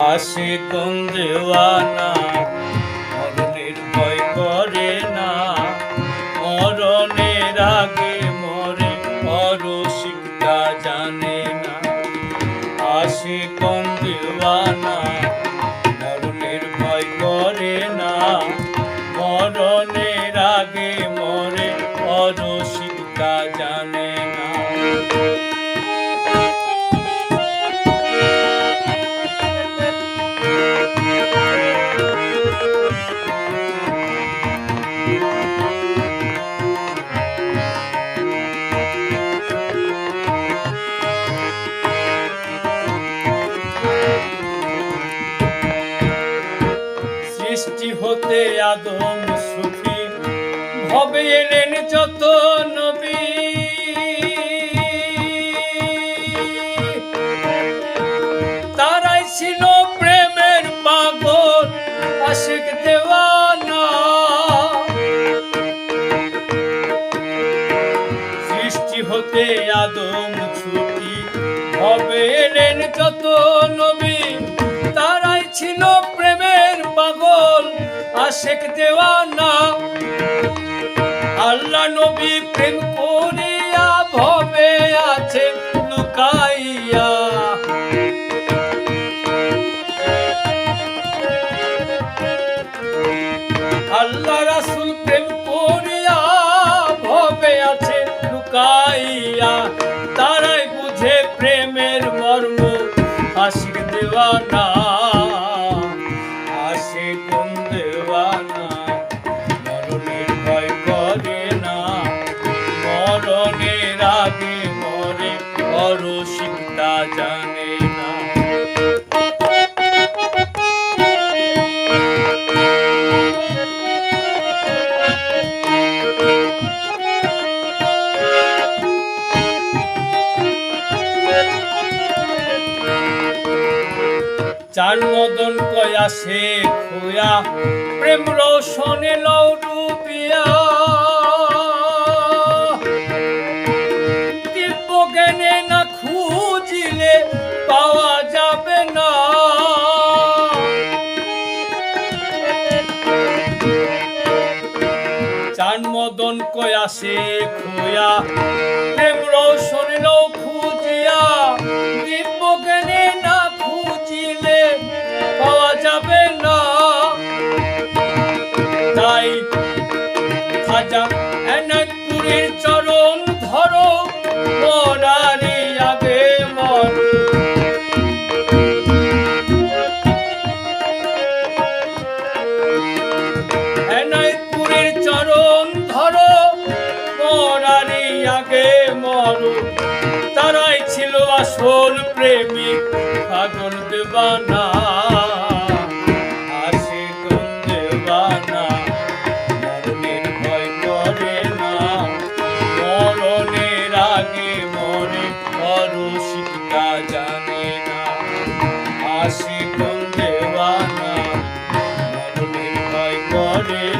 আসে কোন দেওয়ানা মরণের ভয় করে না। মরণের আগে মরে পরশিকটা জানে না। আসে কোন দেওয়ানা মরণের ভয় করে না। মরণের আগে আদম সুখী। ভবে এলেন যত নবী। তারাই ছিল প্রেমের পাগল, আশিক দেওয়ানা। সৃষ্টি হতে আদম ছুটি হবে এলেন যত নবী। তারাই ছিল আশেক দেওয়ানা। আল্লাহ নবী প্রেম করিয়া ভবে আছে লুকাইয়া। আল্লাহ চার মদন কয়া সে খোয়া, প্রেম রোশনে লৌরুপিয়া দিব্য জ্ঞানে না খুঁজিলে পাওয়া যাবে না। চান মদন কয়া সে খোয়া, প্রেম রোশনে লৌ খুঁজিয়া। তাই খাজা এনায়তপুরের চরণ ধরো, মরারি আগে ধরো মর। তারাই ছিল আসল প্রেমিক, পাগল দেবানা। রে